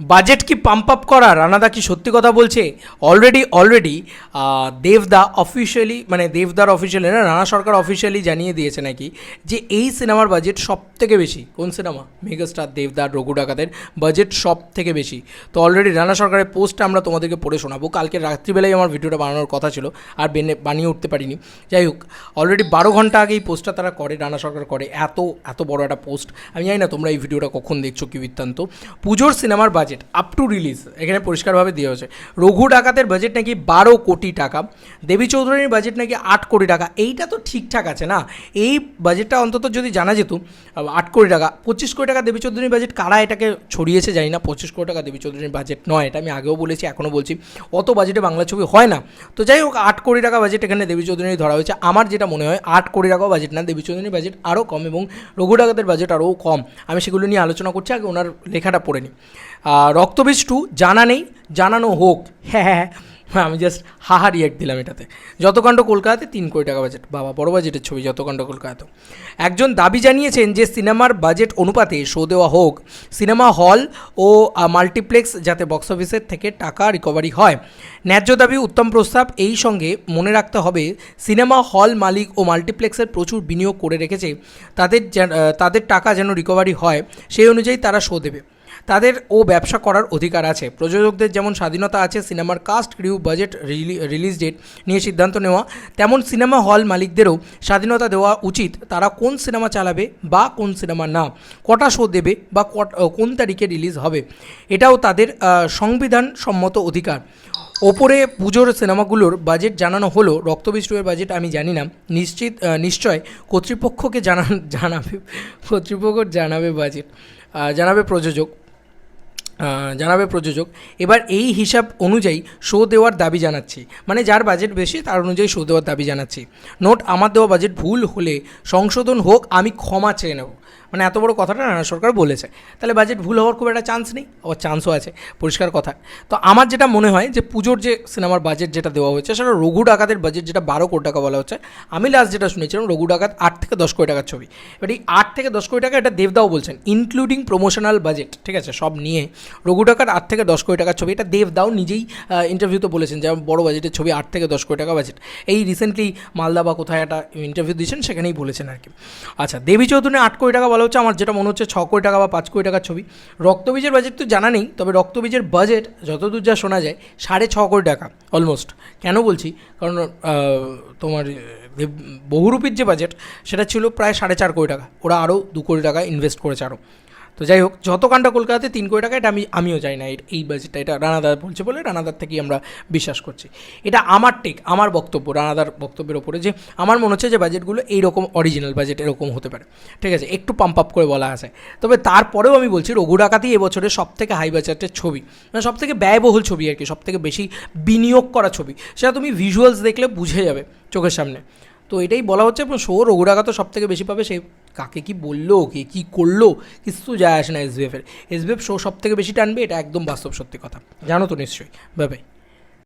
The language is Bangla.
বাজেট কি পাম্প আপ করা রানাদা কি সত্যি কথা বলছে? অলরেডি অলরেডি দেবদা অফিসিয়ালি মানে দেবদার অফিসিয়ালি না, রানা সরকার অফিসিয়ালি জানিয়ে দিয়েছে নাকি যে এই সিনেমার বাজেট সব থেকে বেশি। কোন সিনেমা মেগাস্টার দেবদার রঘু ডাকাতের বাজেট সব থেকে বেশি। তো অলরেডি রানা সরকারের পোস্টটা আমরা তোমাদেরকে পড়ে শোনাবো। কালকে রাত্রিবেলায় আমার ভিডিওটা বানানোর কথা ছিল, আর বেনে, বানিয়ে উঠতে পারিনি। যাই হোক অলরেডি বারো ঘণ্টা আগে এই পোস্টটা তারা করে, রানা সরকার করে। এত এত বড় একটা পোস্ট আমি জানি না তোমরা এই ভিডিওটা কখন দেখছ কি বৃত্তান্ত। পুজোর সিনেমার বাজেট আপ টু রিলিজ এখানে পরিষ্কারভাবে দেওয়া হয়েছে। রঘু ডাকাতের বাজেট নাকি বারো কোটি টাকা দেবী চৌধুরীর বাজেট নাকি আট কোটি টাকা এইটা তো ঠিকঠাক আছে না? এই বাজেটটা অন্তত যদি জানা যেত আট কোটি টাকা পঁচিশ কোটি টাকা দেবী চৌধুরীর বাজেট কারা এটাকে ছড়িয়েছে জানি না পঁচিশ কোটি টাকা দেবী চৌধুরীর বাজেট নয় এটা আমি আগেও বলেছি এখনও বলছি অত বাজেটে বাংলা ছবি হয় না। তো যাই হোক আট কোটি টাকা বাজেট এখানে দেবী চৌধুরী ধরা হয়েছে। আমার যেটা মনে হয় আট কোটি টাকাও বাজেট না দেবী চৌধুরীর বাজেট আরও কম এবং রঘু ডাকাতের বাজেট আরও কম। আমি সেগুলো নিয়ে আলোচনা করছি আগে ওনার লেখাটা পড়ে আহ, রক্তবীজ টু জানা নেই, জানানো হোক। হ্যাঁ হ্যাঁ হ্যাঁ আমি জাস্ট হাহা রিয়াক্ট দিলাম এটাতে। যতকাণ্ড কলকাতাতে, তিন কোটি টাকা বাজেট বাবা, বড় বাজেটের ছবি যতকাণ্ড কলকাতা একজন দাবি জানিয়েছেন যে, সিনেমার বাজেট অনুপাতে শো দেওয়া হোক। সিনেমা হল ও মাল্টিপ্লেক্স যাতে বক্স অফিসের থেকে টাকা রিকভারি হয়। ন্যায্য দাবি, উত্তম প্রস্তাব, এই সঙ্গে মনে রাখতে হবে, সিনেমা হল মালিক ও মাল্টিপ্লেক্সের প্রচুর বিনিয়োগ করে রেখেছে। তাদের তাদের টাকা যেন রিকভারি হয়, সেই অনুযায়ী তারা শো দেবে। তাদের ও ব্যবসা করার অধিকার আছে। প্রযোজকদের যেমন স্বাধীনতা আছে, সিনেমার cast crew budget release date নিয়ে সিদ্ধান্ত নেওয়া, তেমন সিনেমা হল মালিকদেরও স্বাধীনতা দেওয়া উচিত। তারা কোন সিনেমা চালাবে বা কোন সিনেমা না, কটা শো দেবে বা কোন তারিখে রিলিজ হবে, এটাও তাদের সংবিধান সম্মত অধিকার। ওপরে পুজোর সিনেমাগুলোর বাজেট জানানো হলো রক্তবিষ্টুয়ের বাজেট আমি জানি না, নিশ্চিত নিশ্চয় কর্তৃপক্ষকে জানান জানাবে, কর্তৃপক্ষ জানাবে বাজেট জানাবে প্রযোজক। জানাবে প্রযোজক। এবার এই হিসাব অনুযায়ী শো দেওয়ার দাবি জানাচ্ছি। মানে যার বাজেট বেশি, তার অনুযায়ী শো দেওয়ার দাবি জানাচ্ছি। নোট, আমার দেওয়া বাজেট ভুল হলে সংশোধন হোক, আমি ক্ষমা চেয়ে নেব। মানে এত বড় কথাটা রানা সরকার বলেছে। তাহলে বাজেট ভুল হওয়ার খুব একটা চান্স নেই, আবার চান্সও আছে। পরিষ্কার কথা। তো আমার যেটা মনে হয় যে, পুজোর যে সিনেমার বাজেট যেটা দেওয়া হয়েছে, সেটা রঘু ডাকাতের বাজেট যেটা বারো কোটি টাকা বলা হচ্ছে। আমি লাস্ট যেটা শুনেছিলাম, রঘু ডাকাত আট থেকে দশ কোটি টাকার ছবি। এবার এই আট থেকে দশ কোটি টাকা এটা দেবদাও বলছেন ইনক্লুডিং প্রমোশনাল বাজেট ঠিক আছে? সব নিয়ে রঘু টাকার আট থেকে দশ কোটি টাকার ছবি। এটা দেবদাও নিজেই ইন্টারভিউতে বলেছেন যে, আমার বড় বাজেটের ছবি আট থেকে দশ কোটি টাকা বাজেট এই রিসেন্টলি মালদা বা কোথায় একটা ইন্টারভিউ দিয়েছেন, সেখানেই বলেছেন আর কি আচ্ছা দেবী চৌধুরী আট কোটি টাকা বলা হচ্ছে। আমার যেটা মনে হচ্ছে, ছ কোটি টাকা বা পাঁচ কোটি টাকার ছবি। রক্তবীজের বাজেট তো জানা নেই, তবে রক্তবীজের বাজেট যতদূর যা শোনা যায়, সাড়ে ছ কোটি টাকা অলমোস্ট কেন বলছি? কারণ তোমার বহুরূপীর যে বাজেট সেটা ছিল প্রায় সাড়ে চার কোটি টাকা। ওরা আরও দু কোটি টাকা ইনভেস্ট করেছে আরও তো যাই হোক যত কাণ্ডা কলকাতাতে তিন কোটি টাকা, এটা আমি, আমিও যাই না। এই বাজেটটা এটা রানাদার বলছে বলে রানাদার থেকেই আমরা বিশ্বাস করছি। এটা আমার টেক আমার বক্তব্য, রানাদার বক্তব্যের ওপরে যে আমার মনে হচ্ছে যে বাজেটগুলো এইরকম অরিজিনাল বাজেট এরকম হতে পারে। ঠিক আছে, একটু পাম্প আপ করে বলা আছে। তবে তারপরেও আমি বলছি, রঘু ডাকাতেই এবছরের সব থেকে হাই বাজেটের ছবি মানে সব থেকে ব্যয়বহুল ছবি আর কি সব থেকে বেশি বিনিয়োগ করা ছবি। সেটা তুমি ভিজুয়ালস দেখলে বুঝে যাবে চোখের সামনে। তো এটাই বলা হচ্ছে শো রঘুরাগা তো সব থেকে বেশি পাবে, সে কাকে কি বলল, কে কি করল কিছু যায় আসে না এসবিএফের এসবিএফ শো সব থেকে বেশি টানবে, এটা একদম বাস্তব সত্যি কথা। জানো তো নিশ্চয়ই। ভাবে